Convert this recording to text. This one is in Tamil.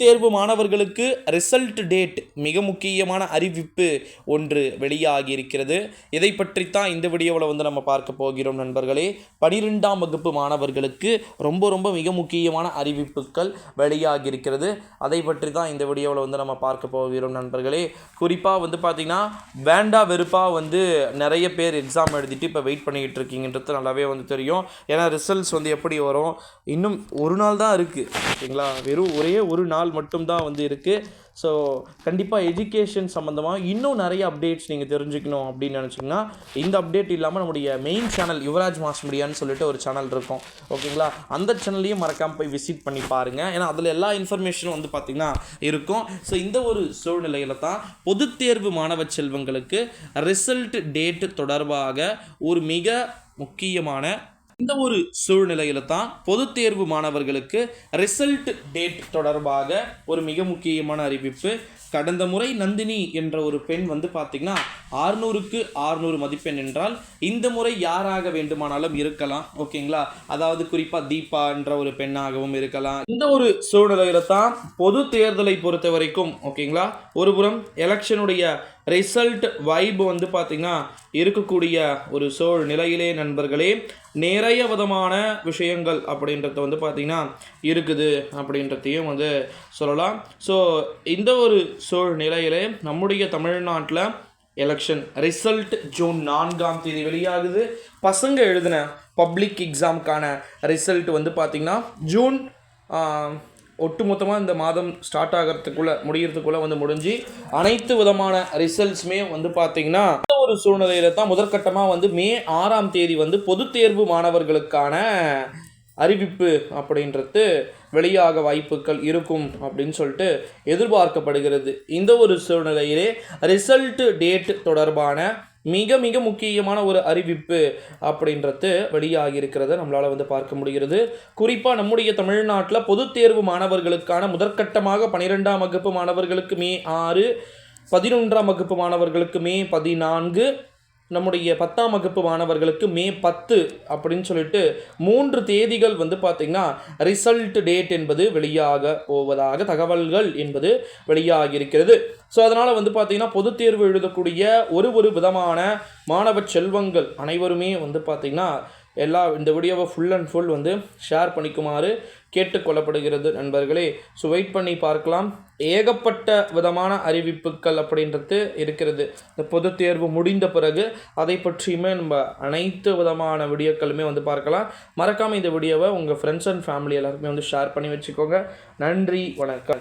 தேர்வு மாணவர்களுக்கு ரிசல்ட் டேட் மிக முக்கியமான அறிவிப்பு ஒன்று வெளியாகி இருக்கிறது இதை பற்றித்தான் இந்த வீடியோவில் வந்து நம்ம பார்க்க போகிறோம் நண்பர்களே. பனிரெண்டாம் வகுப்பு மாணவர்களுக்கு ரொம்ப ரொம்ப மிக முக்கியமான அறிவிப்புகள் வெளியாகி இருக்கிறது அதை பற்றி தான் இந்த வீடியோவில் வந்து நம்ம பார்க்க போகிறோம் நண்பர்களே. குறிப்பாக வந்து பார்த்திங்கன்னா வேண்டா வெறுப்பாக வந்து நிறைய பேர் எக்ஸாம் எழுதிட்டு இப்போ வெயிட் பண்ணிக்கிட்டு இருக்கீங்கன்றது நல்லாவே வந்து தெரியும். ஏன்னா ரிசல்ட்ஸ் வந்து எப்படி வரும்? இன்னும் ஒரு நாள் தான் இருக்குது ஓகேங்களா வெறும் ஒரே ஒரு நாள் மட்டும்தான் வந்து இருக்குது ஸோ கண்டிப்பாக எஜுகேஷன் சம்மந்தமாக இன்னும் நிறைய அப்டேட்ஸ் நீங்கள் தெரிஞ்சுக்கணும் அப்படின்னு நினச்சிங்கன்னா இந்த அப்டேட் இல்லாமல் நம்முடைய மெயின் சேனல் யுவராஜ் மாஸ் மீடியான்னு சொல்லிட்டு ஒரு சேனல் இருக்கும். ஓகேங்களா? அந்த சேனல்லையும் மறக்காமல் போய் விசிட் பண்ணி பாருங்கள் ஏன்னா அதில் எல்லா இன்ஃபர்மேஷனும் வந்து பார்த்திங்கன்னா இருக்கும். ஸோ இந்த ஒரு சூழ்நிலையில் தான் பொதுத் தேர்வு மாணவ செல்வங்களுக்கு ரிசல்ட் டேட் தொடர்பாக ஒரு மிக முக்கியமான இந்த ஒரு சூழ்நிலையில தான் பொதுத் தேர்வு மாணவர்களுக்கு ரிசல்ட் டேட் தொடர்பாக ஒரு மிக முக்கியமான அறிவிப்பு. கடந்த முறை நந்தினி என்ற ஒரு பெண் வந்து பார்த்திங்கன்னா ஆறுநூறுக்கு ஆறுநூறு மதிப்பெண் என்றால் இந்த முறை யாராக வேண்டுமானாலும் இருக்கலாம் ஓகேங்களா? அதாவது குறிப்பாக தீபா என்ற ஒரு பெண்ணாகவும் இருக்கலாம். இந்த ஒரு சூழ்நிலையில தான் பொது தேர்தலை பொறுத்த வரைக்கும் ஓகேங்களா? ஒரு புறம் எலெக்ஷனுடைய ரிசல்ட் வைப் வந்து பார்த்திங்கன்னா இருக்கக்கூடிய ஒரு சூழ்நிலையிலே நண்பர்களே நிறைய விதமான விஷயங்கள் அப்படின்றது வந்து பார்த்திங்கன்னா இருக்குது அப்படின்றதையும் வந்து சொல்லலாம். ஸோ இந்த ஒரு சூழ்நிலையிலே நம்முடைய தமிழ்நாட்டில் எலெக்ஷன் ரிசல்ட் ஜூன் நான்காம் தேதி வெளியாகுது. பசங்க எழுதின பப்ளிக் எக்ஸாமுக்கான ரிசல்ட் வந்து பார்த்திங்கன்னா ஜூன் ஒட்டுமொத்தமாக இந்த மாதம் ஸ்டார்ட் ஆகிறதுக்குள்ளே முடிகிறதுக்குள்ளே வந்து முடிஞ்சு அனைத்து விதமான ரிசல்ட்ஸுமே வந்து பார்த்திங்கன்னா ஒரு சூழ்நிலையில தான் முதற்கட்டமாக வந்து மே ஆறாம் தேதி வந்து பொது தேர்வு மாணவர்களுக்கான அறிவிப்பு அப்படின்றது வெளியாக வாய்ப்புகள் இருக்கும் அப்படின்னு சொல்லிட்டு எதிர்பார்க்கப்படுகிறது. இந்த ஒரு சூழ்நிலையிலே ரிசல்ட் டேட் தொடர்பான மிக மிக முக்கியமான ஒரு அறிவிப்பு அப்படின்றது வெளியாகி இருக்கிறத நம்மளால் வந்து பார்க்க முடிகிறது. குறிப்பாக நம்முடைய தமிழ்நாட்டில் பொதுத் தேர்வு மாணவர்களுக்கான முதற்கட்டமாக பன்னிரெண்டாம் வகுப்பு மாணவர்களுக்கு மே ஆறு பதினொன்றாம் வகுப்பு மாணவர்களுக்கு மே பதினான்கு நம்முடைய பத்தாம் வகுப்பு மாணவர்களுக்கு மே பத்து அப்படின்னு சொல்லிட்டு மூன்று தேதிகள் வந்து பார்த்திங்கன்னா ரிசல்ட் டேட் என்பது வெளியாக போவதாக தகவல்கள் என்பது வெளியாக இருக்கிறது. ஸோ அதனால் வந்து பார்த்திங்கன்னா பொதுத் தேர்வு எழுதக்கூடிய ஒரு ஒரு விதமான மாணவ செல்வங்கள் அனைவருமே வந்து பார்த்திங்கன்னா எல்லா இந்த வீடியோவை ஃபுல் அண்ட் ஃபுல் வந்து ஷேர் பண்ணிக்குமாறு கேட்டுக்கொள்ளப்படுகிறது. நண்பர்களே ஸோ வெயிட் பண்ணி பார்க்கலாம். ஏகப்பட்ட விதமான அறிவிப்புகள் அப்படின்றது இருக்கிறது. இந்த பொது தேர்வு முடிந்த பிறகு அதை பற்றியுமே நம்ம அனைத்து விதமான வீடியோக்களுமே வந்து பார்க்கலாம். மறக்காமல் இந்த வீடியோவை உங்கள் ஃப்ரெண்ட்ஸ் அண்ட் ஃபேமிலி எல்லாருக்குமே வந்து ஷேர் பண்ணி வச்சுக்கோங்க. நன்றி வணக்கம்.